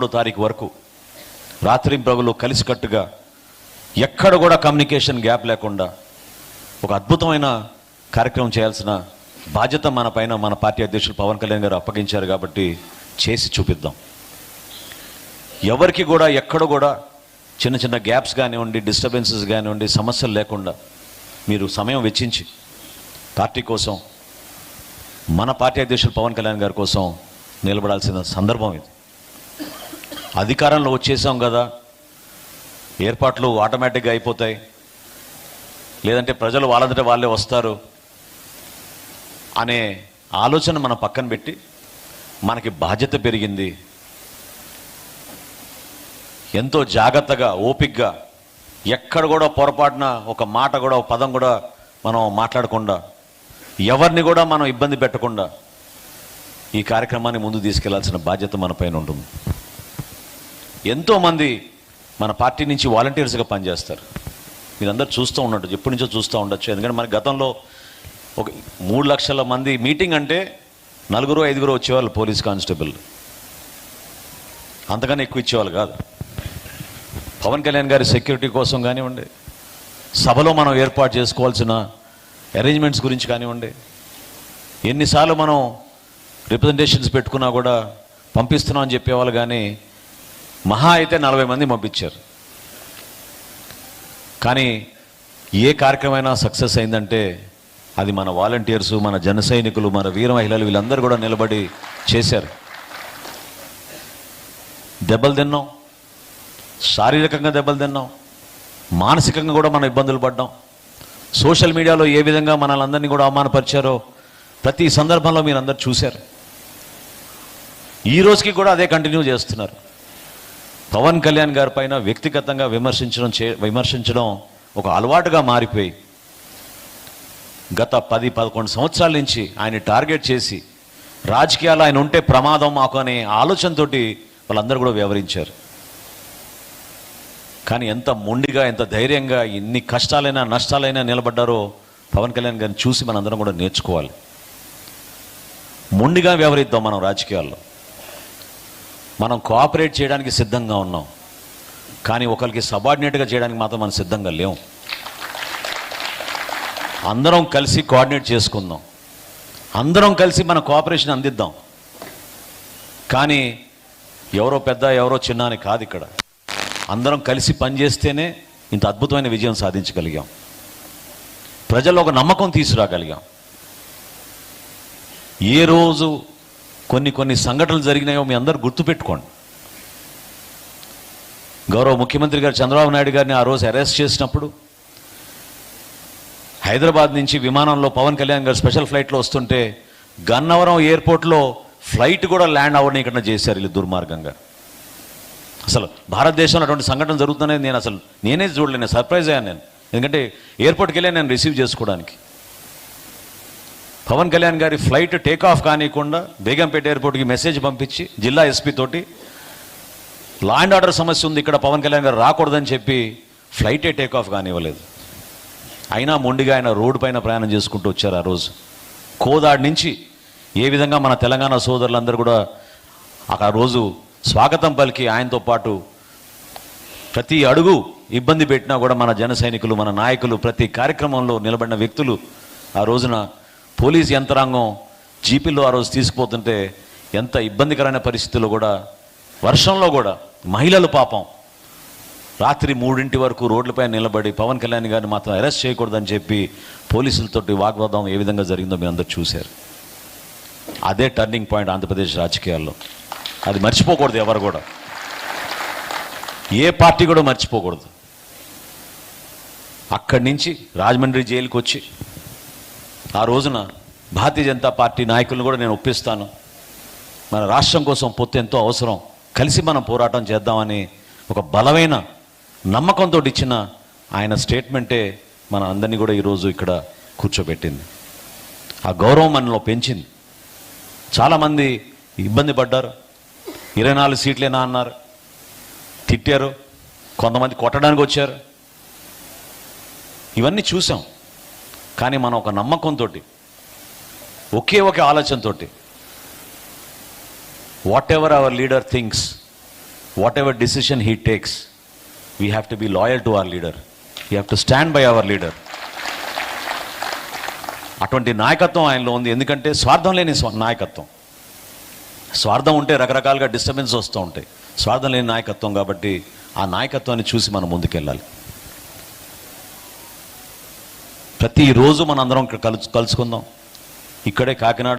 మూడో తారీఖు వరకు రాత్రి ప్రభులు కలిసికట్టుగా ఎక్కడ కూడా కమ్యూనికేషన్ గ్యాప్ లేకుండా ఒక అద్భుతమైన కార్యక్రమం చేయాల్సిన బాధ్యత మన పైన మన పార్టీ అధ్యక్షులు పవన్ కళ్యాణ్ గారు అప్పగించారు కాబట్టి చేసి చూపిద్దాం. ఎవరికి కూడా ఎక్కడ కూడా చిన్న చిన్న గ్యాప్స్ కానివ్వండి డిస్టర్బెన్సెస్ కానివ్వండి సమస్యలు లేకుండా మీరు సమయం వెచ్చించి పార్టీ కోసం మన పార్టీ అధ్యక్షులు పవన్ కళ్యాణ్ గారి కోసం నిలబడాల్సిన సందర్భం ఇది. అధికారంలో వచ్చేసాం కదా. ఏర్పాట్లు ఆటోమేటిక్గా అయిపోతాయి. లేదంటే ప్రజలు వాళ్ళంతటా వాళ్ళే వస్తారు అనే ఆలోచన మనం పక్కన పెట్టి మనకి బాధ్యత పెరిగింది. ఎంతో జాగ్రత్తగా ఓపిగ్గా ఎక్కడ కూడా పొరపాటున ఒక మాట కూడా ఒక పదం కూడా మనం మాట్లాడకుండా ఎవరిని కూడా మనం ఇబ్బంది పెట్టకుండా ఈ కార్యక్రమాన్ని ముందు తీసుకెళ్ళాల్సిన బాధ్యత మన పైన ఉంటుంది. ఎంతోమంది మన పార్టీ నుంచి వాలంటీర్స్గా పనిచేస్తారు. మీరందరూ చూస్తూ ఉన్నట్టు ఎప్పటి నుంచో చూస్తూ ఉండొచ్చు. ఎందుకంటే మన గతంలో ఒక మూడు లక్షల మంది మీటింగ్ అంటే నలుగురు ఐదుగురు వచ్చేవాళ్ళు పోలీస్ కానిస్టేబుల్. అంతకన్నా ఎక్కువ ఇచ్చేవాళ్ళు కాదు. పవన్ కళ్యాణ్ గారి సెక్యూరిటీ కోసం కానివ్వండి సభలో మనం ఏర్పాటు చేసుకోవాల్సిన అరేంజ్మెంట్స్ గురించి కానివ్వండి ఎన్నిసార్లు మనం రిప్రజెంటేషన్స్ పెట్టుకున్నా కూడా పంపిస్తున్నాం అని చెప్పేవాళ్ళు కానీ మహా అయితే నలభై మంది పంపించారు. కానీ ఏ కార్యక్రమైనా సక్సెస్ అయిందంటే అది మన వాలంటీర్సు మన జన సైనికులు మన వీర మహిళలు వీళ్ళందరూ కూడా నిలబడి చేశారు. దెబ్బలు తిన్నాం. శారీరకంగా దెబ్బలు తిన్నాం. మానసికంగా కూడా మనం ఇబ్బందులు పడ్డాం. సోషల్ మీడియాలో ఏ విధంగా మనల్ని కూడా అవమానపరిచారో ప్రతి సందర్భంలో మీరు అందరు చూశారు. ఈ రోజుకి కూడా అదే కంటిన్యూ చేస్తున్నారు. పవన్ కళ్యాణ్ గారి పైన వ్యక్తిగతంగా విమర్శించడం చే విమర్శించడం ఒక అలవాటుగా మారిపోయి గత పది పదకొండు సంవత్సరాల నుంచి ఆయన టార్గెట్ చేసి రాజకీయాలు ఆయన ఉంటే ప్రమాదం మాకు అనే ఆలోచనతోటి వాళ్ళందరూ కూడా వ్యవహరించారు. కానీ ఎంత మొండిగా ఎంత ధైర్యంగా ఎన్ని కష్టాలైనా నష్టాలైనా నిలబడ్డారో పవన్ కళ్యాణ్ గారిని చూసి మనందరం కూడా నేర్చుకోవాలి. మొండిగా వ్యవహరిద్దాం మనం రాజకీయాల్లో. మనం కోఆపరేట్ చేయడానికి సిద్ధంగా ఉన్నాం. కానీ ఒకరికి సబార్డినేట్గా చేయడానికి మాత్రం మనం సిద్ధంగా లేవు అందరం కలిసి కోఆర్డినేట్ చేసుకుందాం. అందరం కలిసి మన కోఆపరేషన్ అందిద్దాం. కానీ ఎవరో పెద్ద ఎవరో చిన్న అని కాదు ఇక్కడ. అందరం కలిసి పనిచేస్తేనే ఇంత అద్భుతమైన విజయం సాధించగలిగాం. ప్రజల్లో ఒక నమ్మకం తీసుకురాగలిగాం. ఏ రోజు కొన్ని కొన్ని సంఘటనలు జరిగినాయో మీ అందరు గుర్తుపెట్టుకోండి. గౌరవ ముఖ్యమంత్రి గారు చంద్రబాబు నాయుడు గారిని ఆ రోజు అరెస్ట్ చేసినప్పుడు హైదరాబాద్ నుంచి విమానంలో పవన్ కళ్యాణ్ గారు స్పెషల్ ఫ్లైట్లో వస్తుంటే గన్నవరం ఎయిర్పోర్ట్లో ఫ్లైట్ కూడా ల్యాండ్ అవ్వనీయకుండా చేశారు వీళ్ళు దుర్మార్గంగా. అసలు భారతదేశంలో అటువంటి సంఘటన జరుగుతున్నది నేను అసలు నేనే చూడలేను సర్ప్రైజ్ అయ్యాను నేను. ఎందుకంటే ఎయిర్పోర్ట్కి వెళ్ళి నేను రిసీవ్ చేసుకోవడానికి. పవన్ కళ్యాణ్ గారి ఫ్లైట్ టేక్ ఆఫ్ కానివ్వకుండా బేగంపేట ఎయిర్పోర్ట్కి మెసేజ్ పంపించి జిల్లా ఎస్పీ తోటి లా అండ్ ఆర్డర్ సమస్య ఉంది ఇక్కడ పవన్ కళ్యాణ్ గారు రాకూడదని చెప్పి ఫ్లైటే టేక్ ఆఫ్ కానివ్వలేదు. అయినా మొండిగా ఆయన రోడ్డు పైన ప్రయాణం చేసుకుంటూ వచ్చారు ఆ రోజు. కోదాడి నుంచి ఏ విధంగా మన తెలంగాణ సోదరులందరూ కూడా ఆ రోజు స్వాగతం పలికి ఆయనతో పాటు ప్రతి అడుగు ఇబ్బంది పెట్టినా కూడా మన జన సైనికులు మన నాయకులు ప్రతి కార్యక్రమంలో నిలబడిన వ్యక్తులు ఆ రోజున పోలీస్ యంత్రాంగం జీపీలో ఆ రోజు తీసుకుపోతుంటే ఎంత ఇబ్బందికరమైన పరిస్థితుల్లో కూడా వర్షంలో కూడా మహిళలు పాపం. రాత్రి మూడింటి వరకు రోడ్లపై నిలబడి పవన్ కళ్యాణ్ గారిని మాత్రం అరెస్ట్ చేయకూడదని చెప్పి పోలీసులతోటి వాగ్వాదం ఏ విధంగా జరిగిందో మీరు అందరూ చూశారు. అదే టర్నింగ్ పాయింట్ ఆంధ్రప్రదేశ్ రాజకీయాల్లో. అది మర్చిపోకూడదు ఎవరు కూడా. ఏ పార్టీ కూడా మర్చిపోకూడదు. అక్కడి నుంచి రాజమండ్రి జైలుకి వచ్చి ఆ రోజున భారతీయ జనతా పార్టీ నాయకులను కూడా నేను ఒప్పిస్తాను. మన రాష్ట్రం కోసం పొత్తు ఎంతో అవసరం. కలిసి మనం పోరాటం చేద్దామని ఒక బలమైన నమ్మకంతో ఇచ్చిన ఆయన స్టేట్మెంటే మన అందరినీ కూడా ఈరోజు ఇక్కడ కూర్చోబెట్టింది. ఆ గౌరవం మనలో పెంచింది. చాలామంది ఇబ్బంది పడ్డారు. ఇరవై నాలుగు సీట్లేనా అన్నారు. తిట్టారు. కొంతమంది కొట్టడానికి వచ్చారు. ఇవన్నీ చూసాం. కానీ మనం ఒక నమ్మకంతో ఒకే ఒక ఆలోచనతో whatever our leader things whatever decision he takes we have to be loyal to our leader you have to stand by our leader అటువంటి నాయకత్వం ఆయనలో ఉంది. ఎందుకంటే స్వార్థం లేని స్వ- నాయకత్వం. స్వార్థం ఉంటే రకరకాలుగా డిస్టర్బెన్స్ వస్తూ ఉంటాయి. స్వార్థం లేని నాయకత్వం కాబట్టి ఆ నాయకత్వాన్ని చూసి మనం ముందుకెళ్ళాలి. ప్రతిరోజు మనందరం ఇక్కడ కలుసు కలుసుకుందాం. ఇక్కడే కాకినాడ